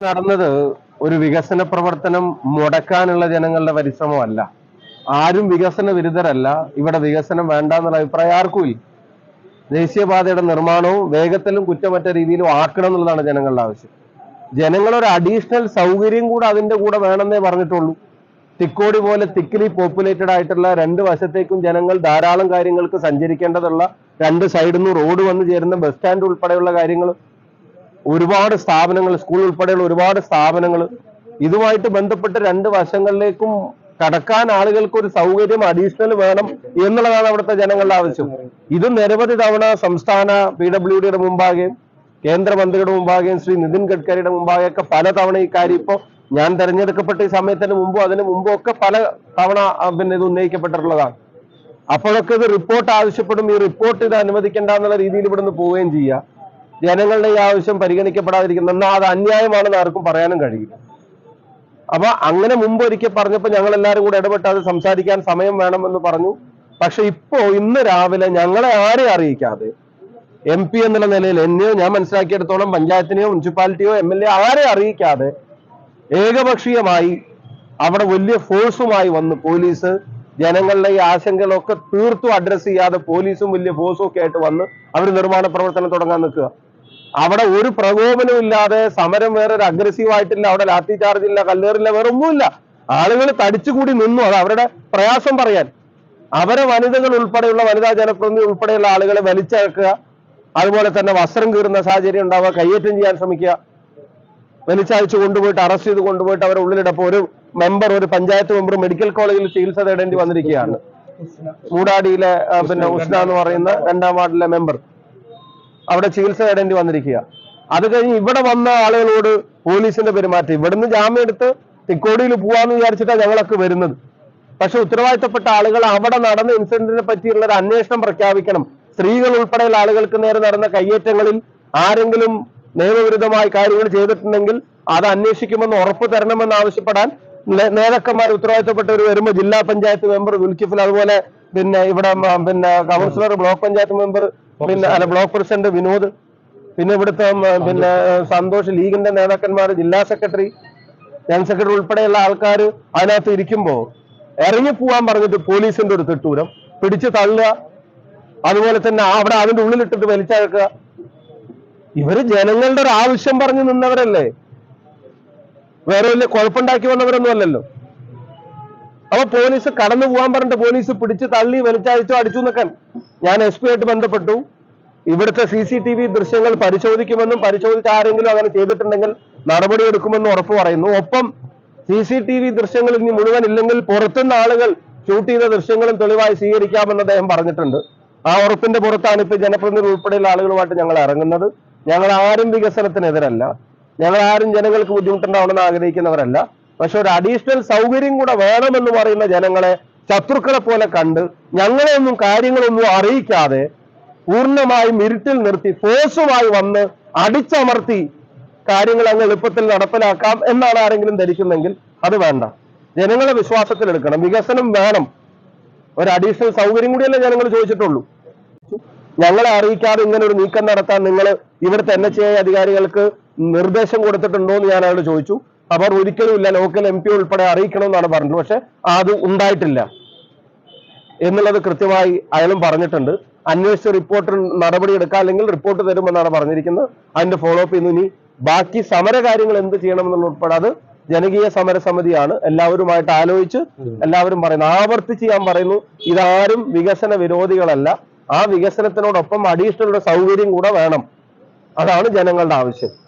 നടന്നത് ഒരു വികസന പ്രവർത്തനം മുടക്കാനുള്ള ജനങ്ങളുടെ പരിശ്രമമല്ല. ആരും വികസന വിരുദ്ധരല്ല. ഇവിടെ വികസനം വേണ്ട എന്നുള്ള അഭിപ്രായം ആർക്കും ദേശീയപാതയുടെ നിർമ്മാണവും വേഗത്തിലും കുറ്റമറ്റ രീതിയിലും ആക്കണം എന്നുള്ളതാണ് ജനങ്ങളുടെ ആവശ്യം. ജനങ്ങളൊരു അഡീഷണൽ സൗകര്യം കൂടെ അതിന്റെ കൂടെ വേണമെന്നേ പറഞ്ഞിട്ടുള്ളൂ. തിക്കോടി പോലെ തിക്കിലി പോപ്പുലേറ്റഡ് ആയിട്ടുള്ള രണ്ട് വശത്തേക്കും ജനങ്ങൾ ധാരാളം കാര്യങ്ങൾക്ക് സഞ്ചരിക്കേണ്ടതുള്ള രണ്ട് സൈഡിൽ നിന്ന് റോഡ് വന്നു ചേരുന്ന ബസ് സ്റ്റാൻഡ് ഉൾപ്പെടെയുള്ള കാര്യങ്ങൾ ഒരുപാട് സ്ഥാപനങ്ങൾ സ്കൂൾ ഉൾപ്പെടെയുള്ള ഒരുപാട് സ്ഥാപനങ്ങൾ ഇതുമായിട്ട് ബന്ധപ്പെട്ട് രണ്ട് വശങ്ങളിലേക്കും കടക്കാൻ ആളുകൾക്ക് ഒരു സൗകര്യം അഡീഷണൽ വേണം എന്നുള്ളതാണ് അവിടുത്തെ ജനങ്ങളുടെ ആവശ്യം. ഇത് നിരവധി തവണ സംസ്ഥാന പി ഡബ്ല്യു ഡിയുടെ മുമ്പാകെയും കേന്ദ്രമന്ത്രിയുടെ മുമ്പാകെയും ശ്രീ നിതിൻ ഗഡ്കരിയുടെ മുമ്പാകെയൊക്കെ പല തവണ ഈ കാര്യം ഇപ്പോ ഞാൻ തെരഞ്ഞെടുക്കപ്പെട്ട ഈ സമയത്തിന് മുമ്പും അതിന് മുമ്പും ഒക്കെ പല തവണ പിന്നെ ഇത് ഉന്നയിക്കപ്പെട്ടിട്ടുള്ളതാണ്. അപ്പോഴൊക്കെ ഇത് റിപ്പോർട്ട് ആവശ്യപ്പെടും. ഈ റിപ്പോർട്ട് ഇത് അനുവദിക്കേണ്ട എന്നുള്ള രീതിയിൽ ഇവിടുന്ന് പോവുകയും ചെയ്യുക. ജനങ്ങളുടെ ഈ ആവശ്യം പരിഗണിക്കപ്പെടാതിരിക്കുന്നു എന്നാൽ അത് അന്യായമാണെന്ന് ആർക്കും പറയാനും കഴിയില്ല. അപ്പൊ അങ്ങനെ മുമ്പ് ഒരിക്കൽ പറഞ്ഞപ്പോൾ ഞങ്ങൾ എല്ലാവരും കൂടെ ഇടപെട്ട് അത് സംസാരിക്കാൻ സമയം വേണമെന്ന് പറഞ്ഞു. പക്ഷെ ഇപ്പോ ഇന്ന് രാവിലെ ഞങ്ങളെ ആരെ അറിയിക്കാതെ എം പി എന്നുള്ള നിലയിൽ എന്നെയോ ഞാൻ മനസ്സിലാക്കിയെടുത്തോളം പഞ്ചായത്തിനെയോ മുനിസിപ്പാലിറ്റിയോ എം എൽ എ ആരെ അറിയിക്കാതെ ഏകപക്ഷീയമായി അവിടെ വലിയ ഫോഴ്സുമായി വന്ന് പോലീസ് ജനങ്ങളുടെ ഈ ആശങ്കകളൊക്കെ തീർത്തും അഡ്രസ് ചെയ്യാതെ പോലീസും വലിയ ഫോഴ്സും ഒക്കെ ആയിട്ട് വന്ന് അവർ നിർമ്മാണ പ്രവർത്തനം തുടങ്ങാൻ നിൽക്കുക. അവിടെ ഒരു പ്രകോപനവും ഇല്ലാതെ സമരം വേറെ ഒരു അഗ്രസീവ് ആയിട്ടില്ല അവിടെ ലാത്തി ചാർജ് ഇല്ല കല്ലേറില്ല വേറെ ഒന്നുമില്ല. ആളുകൾ തടിച്ചുകൂടി നിന്നു. അത് അവരുടെ പ്രയാസം പറയാൻ. അവരെ വനിതകൾ ഉൾപ്പെടെയുള്ള വനിതാ ജനപ്രതിനിധി ഉൾപ്പെടെയുള്ള ആളുകളെ വലിച്ചഴക്കുക. അതുപോലെ തന്നെ വസ്ത്രം കീറുന്ന സാഹചര്യം ഉണ്ടാവുക കയ്യേറ്റം ചെയ്യാൻ ശ്രമിക്കുക. വലിച്ചയച്ച് കൊണ്ടുപോയിട്ട് അറസ്റ്റ് ചെയ്ത് കൊണ്ടുപോയിട്ട് അവരെ ഉള്ളിലിടപ്പോൾ ഒരു മെമ്പർ ഒരു പഞ്ചായത്ത് മെമ്പർ മെഡിക്കൽ കോളേജിൽ ചികിത്സ തേടേണ്ടി വന്നിരിക്കുകയാണ്. മൂടാടിയിലെ പിന്നെ ഉസ്ന എന്ന് പറയുന്ന രണ്ടാം വാർഡിലെ മെമ്പർ അവിടെ ചികിത്സ തേടേണ്ടി വന്നിരിക്കുക. അത് കഴിഞ്ഞ് ഇവിടെ വന്ന ആളുകളോട് പോലീസിന്റെ പെരുമാറ്റം. ഇവിടുന്ന് ജാമ്യം എടുത്ത് തിക്കോടിയിൽ പോവാന്ന് വിചാരിച്ചിട്ടാണ് ഞങ്ങളൊക്കെ വരുന്നത്. പക്ഷെ ഉത്തരവാദിത്തപ്പെട്ട ആളുകൾ അവിടെ നടന്ന ഇൻസിഡന്റിനെ പറ്റിയുള്ള ഒരു അന്വേഷണം പ്രഖ്യാപിക്കണം. സ്ത്രീകൾ ഉൾപ്പെടെയുള്ള ആളുകൾക്ക് നേരെ നടന്ന കയ്യേറ്റങ്ങളിൽ ആരെങ്കിലും നിയമവിരുദ്ധമായി കാര്യങ്ങൾ ചെയ്തിട്ടുണ്ടെങ്കിൽ അത് അന്വേഷിക്കുമെന്ന് ഉറപ്പ് തരണമെന്ന് ആവശ്യപ്പെടാൻ നേതാക്കന്മാർ ഉത്തരവാദിത്തപ്പെട്ടവർ വരുമ്പോൾ ജില്ലാ പഞ്ചായത്ത് മെമ്പർ ദുൽഖിഫിൽ അതുപോലെ പിന്നെ ഇവിടെ പിന്നെ കൗൺസിലർ ബ്ലോക്ക് പഞ്ചായത്ത് മെമ്പർ പിന്നെ അല്ല ബ്ലോക്ക് പ്രസിഡന്റ് വിനോദ് പിന്നെ ഇവിടുത്തെ പിന്നെ സന്തോഷ്. ലീഗിന്റെ നേതാക്കന്മാർ ജില്ലാ സെക്രട്ടറി ജനറൽ സെക്രട്ടറി ഉൾപ്പെടെയുള്ള ആൾക്കാർ അതിനകത്ത് ഇരിക്കുമ്പോ ഇറങ്ങി പോവാൻ പറഞ്ഞിട്ട് പോലീസിന്റെ ഒരു തിട്ടൂരം പിടിച്ചു തള്ളുക അതുപോലെ തന്നെ അവിടെ അതിന്റെ ഉള്ളിലിട്ടിട്ട് വലിച്ചയക്കുക ഇവർ ജനങ്ങളുടെ ഒരു ആവശ്യം പറഞ്ഞു നിന്നവരല്ലേ? വേറെ വലിയ കുഴപ്പമുണ്ടാക്കി വന്നവരൊന്നും അല്ലല്ലോ. അപ്പൊ പോലീസ് കടന്നു പോകാൻ പറഞ്ഞിട്ട് പോലീസ് പിടിച്ച് തള്ളി വലിച്ചയച്ചോ അടിച്ചു നിൽക്കാൻ ഞാൻ എസ് പി ആയിട്ട് ബന്ധപ്പെട്ടു. ഇവിടുത്തെ സി സി ടി വി ദൃശ്യങ്ങൾ പരിശോധിക്കുമെന്നും പരിശോധിച്ച് ആരെങ്കിലും അങ്ങനെ ചെയ്തിട്ടുണ്ടെങ്കിൽ നടപടി എടുക്കുമെന്നും ഉറപ്പ് പറയുന്നു. ഒപ്പം സി സി ടി വി ദൃശ്യങ്ങൾ ഇനി മുഴുവൻ ഇല്ലെങ്കിൽ പുറത്തുനിന്ന് ആളുകൾ ഷൂട്ട് ചെയ്ത ദൃശ്യങ്ങളും തെളിവായി സ്വീകരിക്കാമെന്ന് അദ്ദേഹം പറഞ്ഞിട്ടുണ്ട്. ആ ഉറപ്പിന്റെ പുറത്താണ് ഇപ്പൊ ജനപ്രതിനിധി ഉൾപ്പെടെയുള്ള ആളുകളുമായിട്ട് ഞങ്ങൾ ഇറങ്ങുന്നത്. ഞങ്ങൾ ആരും വികസനത്തിനെതിരല്ല. ഞങ്ങൾ ആരും ജനങ്ങൾക്ക് ബുദ്ധിമുട്ടുണ്ടാവണമെന്ന് ആഗ്രഹിക്കുന്നവരല്ല. പക്ഷെ ഒരു അഡീഷണൽ സൗകര്യം കൂടെ വേണമെന്ന് പറയുന്ന ജനങ്ങളെ ശത്രുക്കളെ പോലെ കണ്ട് ഞങ്ങളെയൊന്നും കാര്യങ്ങളൊന്നും അറിയിക്കാതെ പൂർണമായും ഇരുട്ടിൽ നിർത്തി ഫോഴ്സുമായി വന്ന് അടിച്ചമർത്തി കാര്യങ്ങൾ അങ്ങ് എളുപ്പത്തിൽ നടപ്പിലാക്കാം എന്നാണ് ആരെങ്കിലും ധരിക്കുന്നെങ്കിൽ അത് വേണ്ട. ജനങ്ങളെ വിശ്വാസത്തിൽ എടുക്കണം. വികസനം വേണം. ഒരു അഡീഷണൽ സൗകര്യം കൂടിയല്ലേ ജനങ്ങൾ ചോദിച്ചിട്ടുള്ളൂ. ഞങ്ങളെ അറിയിക്കാതെ ഇങ്ങനെ ഒരു നീക്കം നടത്താൻ നിങ്ങൾ ഇവിടുത്തെ എൻ എച്ച് എ അധികാരികൾക്ക് നിർദ്ദേശം കൊടുത്തിട്ടുണ്ടോ എന്ന് ഞാൻ അയാളോട് ചോദിച്ചു. അവർ ഒരിക്കലും ഇല്ല. ലോക്കൽ എം പി ഉൾപ്പെടെ അറിയിക്കണമെന്നാണ് പറഞ്ഞത്. പക്ഷെ അത് ഉണ്ടായിട്ടില്ല. എന്നുള്ളത് കൃത്യമായി അയാളും പറഞ്ഞിട്ടുണ്ട്. അന്വേഷിച്ച് റിപ്പോർട്ടർ നടപടി എടുക്കാം അല്ലെങ്കിൽ റിപ്പോർട്ട് തരുമെന്നാണ് പറഞ്ഞിരിക്കുന്നത്. അതിന്റെ ഫോളോ അപ്പ് ഇന്ന് ഇനി ബാക്കി സമര കാര്യങ്ങൾ എന്ത് ചെയ്യണമെന്നുള്ള ഉൾപ്പെടെ അത് ജനകീയ സമരസമിതിയാണ്. എല്ലാവരുമായിട്ട് ആലോചിച്ച് എല്ലാവരും പറയുന്നു. ആവർത്തിച്ച് ഞാൻ പറയുന്നു ഇതാരും വികസന വിരോധികളല്ല. ആ വികസനത്തിനോടൊപ്പം അഡീഷണൽ സൗകര്യം കൂടെ വേണം. അതാണ് ജനങ്ങളുടെ ആവശ്യം.